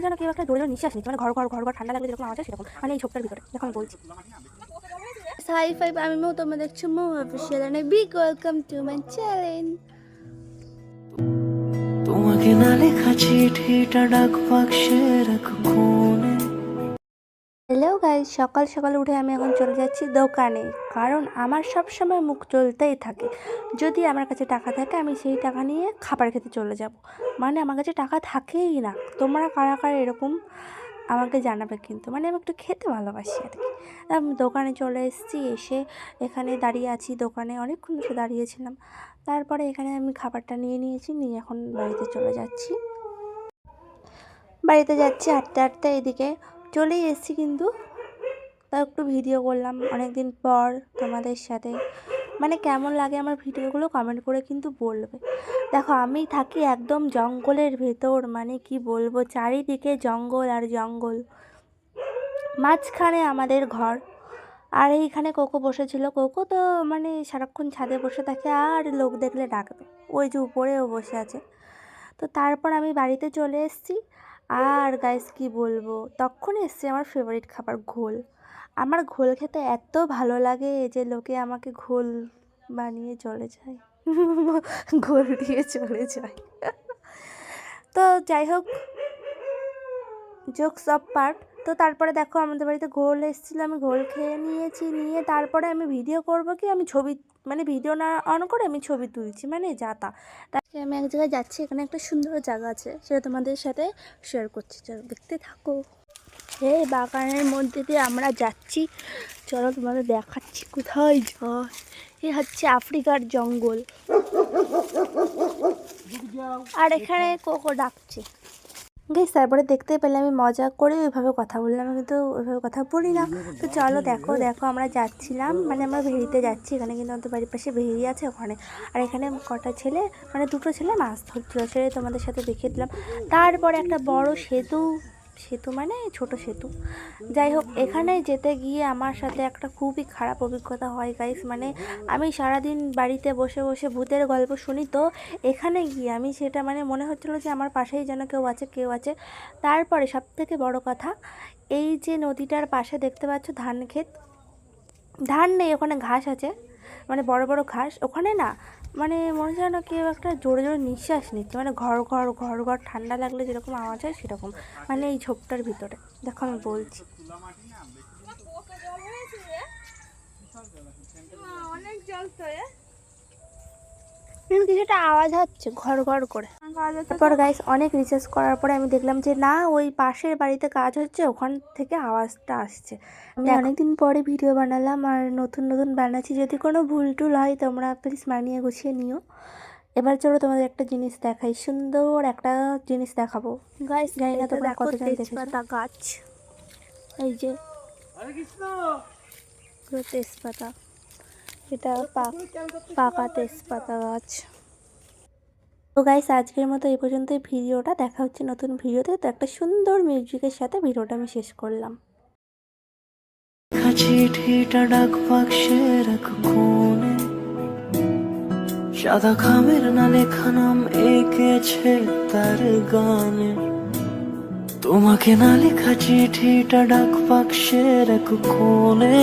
মনে যেন কেউ একটা জোরে জোরে নিঃশ্বাস নিচ্ছে মানে ঘর ঘর ঘর ঘর ঠান্ডা লাগলে যেরকম আওয়াজ হয় সেরকম। মানে এই ছোপটার ভিতরে দেখো আমি বলছি। হাই ফাইভ আমি মো তোমরা দেখছ মো official and big welcome to my channel তোমাকে না লেখা চিঠিটা ডাক বাক্সে রাখো হ্যালো গাইজ সকাল সকাল উঠে আমি এখন চলে যাচ্ছি দোকানে। কারণ আমার সব সময় মুখ চলতেই থাকে। যদি আমার কাছে টাকা থাকে, আমি সেই টাকা নিয়ে খাবার খেতে চলে যাব। মানে আমার কাছে টাকা থাকেই না। তোমরা কারা কারা এরকম আমাকে জানাবে কিন্তু। মানে আমি একটু খেতে ভালোবাসি আর কি। আমি দোকানে চলে এসেছি, এসে এখানে দাঁড়িয়ে আছি দোকানে। অনেকক্ষণ বসে দাঁড়িয়েছিলাম। তারপরে এখানে আমি খাবারটা নিয়ে নিয়েছি, নিয়ে এখন বাড়িতে চলে যাচ্ছি। বাড়িতে যাচ্ছি হাঁটতে হাঁটতে এদিকে। চলেই এসেছি কিন্তু। তাও একটু ভিডিও করলাম অনেক দিন পর তোমাদের সাথে। মানে কেমন লাগে আমার ভিডিওগুলো কমেন্ট করে কিন্তু বলবে। দেখো, আমি থাকি একদম জঙ্গলের ভেতর মানে কি বলব, চারিদিকে জঙ্গল আর জঙ্গল। মাঝখানে আমাদের ঘর, আর এইখানে কোকো বসেছিল। কোকো তো মানে সারাক্ষণ ছাদে বসে থাকে আর লোক দেখলে ডাকবে। ওই যে উপরেও বসে আছে। তো তারপর আমি বাড়িতে চলে এসেছি। আর গাইস কি বলব? তখন এসছে আমার ফেভারিট খাবার, ঘোল। আমার ঘোল খেতে এত ভালো লাগে যে লোকে আমাকে ঘোল বানিয়ে চলে যায়। ঘোল দিয়ে চলে যায়। তো যাই হোক জোকস অফ পার্ট তো তারপরে দেখো, আমাদের বাড়িতে ঘোল এসেছিল, আমি ঘোল খেয়ে নিয়েছি, নিয়ে তারপরে আমি ভিডিও করব কি? আমি ছবি মানে ভিডিও না অন করে আমি ছবি তুলছি মানে যা তা। তাকে আমি এক জায়গায় যাচ্ছি, এখানে একটা সুন্দর জায়গা আছে, সেটা তোমাদের সাথে শেয়ার করছি। চলো, দেখতে থাকো। এই বাগানের মধ্যে দিয়ে আমরা যাচ্ছি। চলো, তোমাদের দেখাচ্ছি কোথায় যায় এ হচ্ছে আফ্রিকার জঙ্গল। আর এখানে কোকো ডাকছে। গেস তারপরে দেখতে পেলে আমি মজা করে ওইভাবে কথা বললাম। কিন্তু ওইভাবে কথা বলি না তো চলো দেখো দেখো আমরা যাচ্ছিলাম। মানে আমরা ভেড়িতে যাচ্ছি এখানে, কিন্তু আমাদের বাড়ির পাশে ভেড়ি আছে ওখানে। আর এখানে কটা ছেলে মানে দুটো ছেলে, মাছ ধরছিল। সেটা তোমাদের সাথে দেখিয়ে দিলাম। তারপরে একটা বড় সেতু সেতু মানে ছোট সেতু। যাই হোক এখানে যেতে গিয়ে আমার সাথে একটা খুবই খারাপ অভিজ্ঞতা হয় গাইস মানে আমি সারাদিন বাড়িতে বসে বসে ভূতের গল্প শুনি, তো এখানে গিয়ে আমি সেটা মানে মনে হচ্ছিল যে আমার পাশেই যেন কেউ আছে কেউ আছে। তারপরে সব থেকে বড় কথা, এই যে নদীটার পাশে দেখতে পাচ্ছ ধান ক্ষেত, ধান নেই, ওখানে ঘাস আছে। মানে বড় বড় ঘাস। ওখানে না মানে মনে হয় না কেউ একটা জোরে জোরে নিঃশ্বাস নিচ্ছে। মানে ঘর ঘর ঘর ঘর ঠান্ডা লাগলে যেরকম আওয়াজ হয় সেরকম। মানে এই ঝোপটার ভিতরে। দেখো আমি বলছি। অনেক জল তো কিছুটা আওয়াজ হচ্ছে ঘর ঘর করে। তারপর গাইস অনেক রিসার্চ করার পরে আমি দেখলাম যে না ওই পাশের বাড়িতে কাজ হচ্ছে ওখান থেকে আওয়াজটা আসছে। আমি অনেকদিন পরে ভিডিও বানালাম আর নতুন নতুন বানাচ্ছি। যদি কোনো ভুল টুল হয় তোমরা প্লিজ মানিয়ে গুছিয়ে নিও। এবার চলো তোমাদের একটা জিনিস দেখাই। সুন্দর একটা জিনিস দেখাবো। গাইস জানি না তোমরা কত তেজপাতা গাছ। এই যে তেজপাতা। এটা পাক তেজপাতা গাছ। তো গাইস আজকের মতো এই পর্যন্তই। ভিডিওটা দেখা হচ্ছে নতুন ভিডিওতে। তো একটা সুন্দর মিউজিকের সাথে ভিডিওটা আমি শেষ করলাম। চিঠিটা ডাক বাক্সে রাখো সাদা খামের না লেখা নাম এঁকেছে তার গানে। তোমাকে না লেখা চিঠিটা ডাক বাক্সে রাখো কোণে